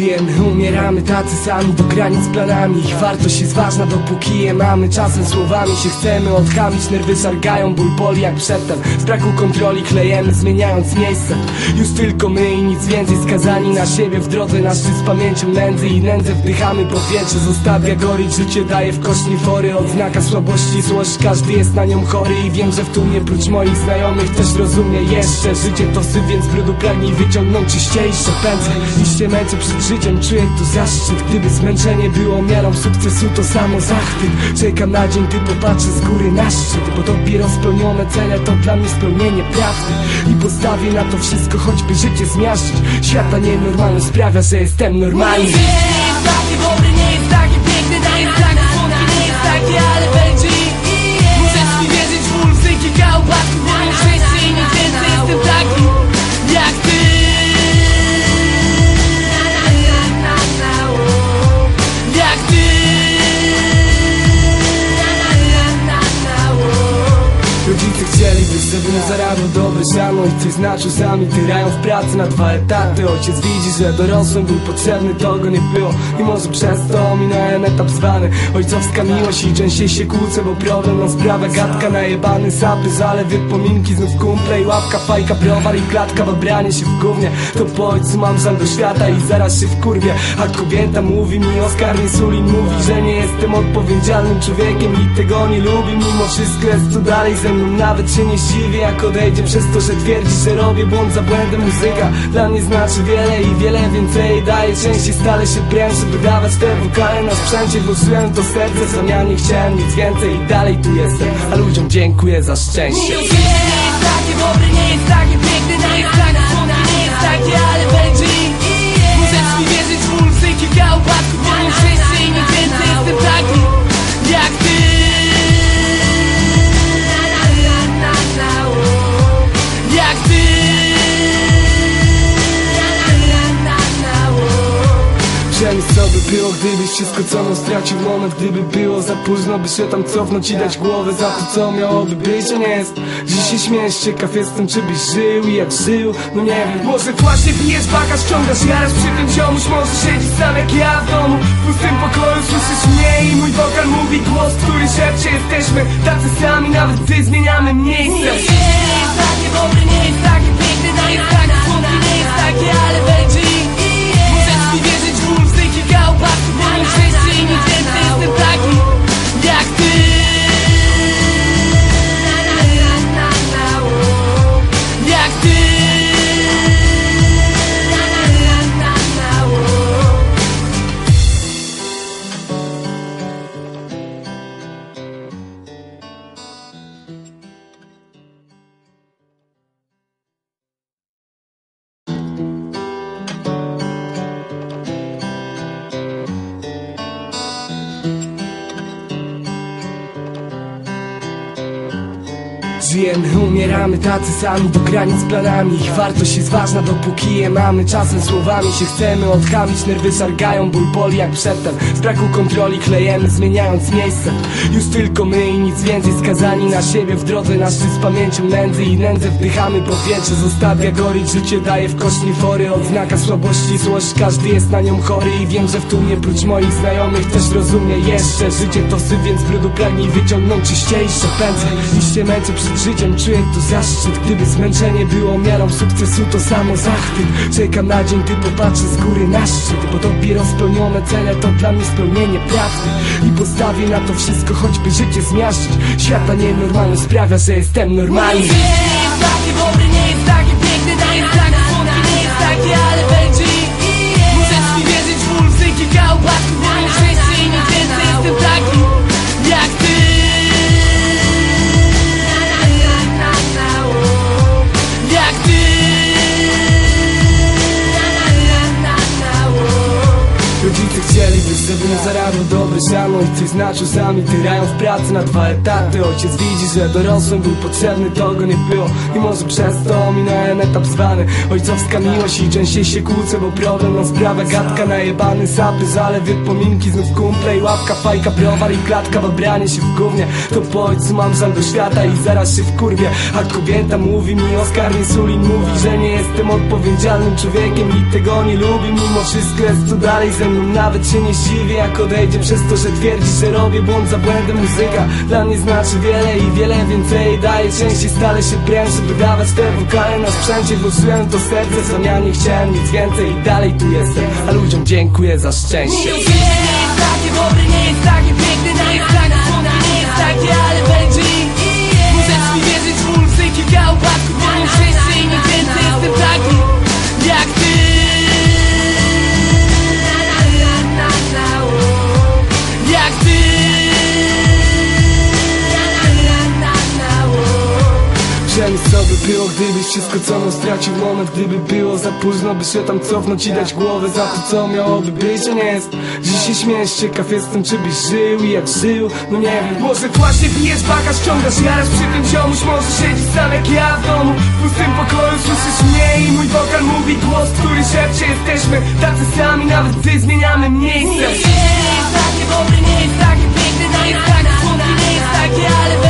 Żyjemy, umieramy tacy sami do granic planami. Ich wartość jest ważna dopóki je mamy. Czasem słowami się chcemy odchamić Nerwy sargają, ból boli jak przedtem. Z braku kontroli klejemy, zmieniając miejsce. Już tylko my i nic więcej. Skazani na siebie w drodze na szczyt z pamięcią nędzy. I nędzę wdychamy powietrze Zostawia gorić, życie daje w kośni fory. Odznaka słabości, złość, każdy jest na nią chory. I wiem, że w tłumie prócz moich znajomych też rozumie jeszcze Życie to syf, więc brudu pragnij wyciągnąć czyściejsze pędzle Niż się męczę przed życiem, czuję tu zaszczyt. Gdyby zmęczenie było miarą sukcesu, to samo zachwyt. Czekam na dzień, gdy popatrzę z góry na szczyt Bo dopiero spełnione cele to dla mnie spełnienie prawdy. I postawię na to wszystko, choćby życie zmiażdżyć. Świata nienormalność sprawia, że jestem normalny. Nie jest taki dobry, nie jest taki piękny Nie jest taki nie jest taki, ale Rodzice chcieliby, żebym zarabiał dobre siano I coś znaczył sami tyrają w pracy na dwa etaty. Ojciec widzi, że dorosłym był potrzebny, to go nie było. I może przez to minąłem etap zwany. Ojcowska miłość i częściej się kłócę, bo problem mam sprawę. Gadka najebany, sapy, zalewy, pominki Znów kumple i łapka, fajka, browar i klatka Babranie się w gównie, to po ojcu mam żal do świata I zaraz się wkurwię, a kobieta mówi mi Oskar Niesulin mówi, że nie jestem odpowiedzialnym człowiekiem I tego nie lubi, mimo wszystko jest tu dalej ze mną Nawet się nie zdziwię, jak odejdzie przez to, że twierdzi, że robię błąd za błędem. Muzyka dla mnie znaczy wiele i wiele więcej. Daje częściej, stale się prężę, by dawać te wokale. Na sprzęcie Włożyłem to serce, w zamianie chciałem nic więcej I dalej tu jestem, a ludziom dziękuję za szczęście. Nie jest taki dobry, nie jest taki piękny było, gdybyś wszystko co mną stracił moment Gdyby było za późno, by się tam cofnąć i dać głowę za to co miałoby być, a nie jest. Dziś się śmiesz, ciekaw jestem czy byś żył i jak żył, no nie wiem. Może właśnie pijesz bagaż, ściągasz jaraz przy tym ziomuś Może siedzisz sam jak ja w domu, w pustym pokoju słyszysz mnie I mój wokal mówi głos, który szepcze. Jesteśmy tacy sami, nawet gdy zmieniamy miejsce Żyjemy, umieramy tacy sami do granic planami. Ich wartość jest ważna dopóki je mamy. Czasem słowami się chcemy odchamić Nerwy sargają, ból boli jak przedtem. Z braku kontroli klejemy, zmieniając miejsce. Już tylko my i nic więcej. Skazani na siebie w drodze na szczyt z pamięcią nędzy I nędzę wdychamy powietrze Zostawia gorić, życie daje w kośni fory. Odznaka słabości, złość, każdy jest na nią chory. I wiem, że w tłumie prócz moich znajomych też rozumie jeszcze. Życie to syf, więc brudu pragnij wyciągnąć czyściejsze pędzle Niż się męczę życiem, czuję tu zaszczyt. Gdyby zmęczenie było miarą sukcesu, to samo zachwyt. Czekam na dzień, gdy popatrzę z góry na szczyt Bo dopiero spełnione cele to dla mnie spełnienie prawdy. I postawię na to wszystko, choćby życie zmiażdżyć. Świata nienormalność sprawia, że jestem normalny. Nie jest taki dobry, nie jest taki piękny Nie jest taki Żebym zarabiał dobre siano I coś na czasami tyrają w pracy na dwa etaty. Ojciec widzi, że dorosłym był potrzebny, go nie było. I może przez to ominąłem etap zwany. Ojcowska miłość i częściej się kłócę, bo problem no sprawia gadka. Najebany sapy, zalewy, pominki, znów kumple. I łapka Fajka, browar i klatka, babranie się w gównie. To po ojcu mam żal do świata i zaraz się wkurwię. A kobieta mówi mi, Oskar Niesulin mówi, że nie jestem odpowiedzialnym człowiekiem I tego nie lubi, mimo wszystko jest tu dalej ze mną Nawet się nie zdziwię, jak odejdzie przez to, że twierdzi, że robię błąd za błędem Muzyka. Dla mnie znaczy wiele i wiele więcej. Daje Częściej stale się prężę, wydawać te wokale na sprzęcie. Włożyłem to serce, w zamianie chciałem nic więcej I dalej tu jestem, a ludziom dziękuję za szczęście. Nie jest takie dobre, nie jest takie było, gdybyś wszystko co mną stracił moment Gdyby było za późno, by się tam cofnąć i dać głowę Za to co miałoby być, a nie jest Dziś się śmiesz, ciekaw jestem czy byś żył i jak żył No nie wiem Może właśnie pijesz baka, ściągasz jarasz przy tym ziomuś Może siedzisz sam jak ja w domu W pustym pokoju słyszysz mnie i mój wokal mówi głos, który szepcze Jesteśmy tacy sami, nawet gdy zmieniamy miejsce Nie jest takie dobre, nie jest takie piękne Nie jest takie słodkie, nie jest takie, ale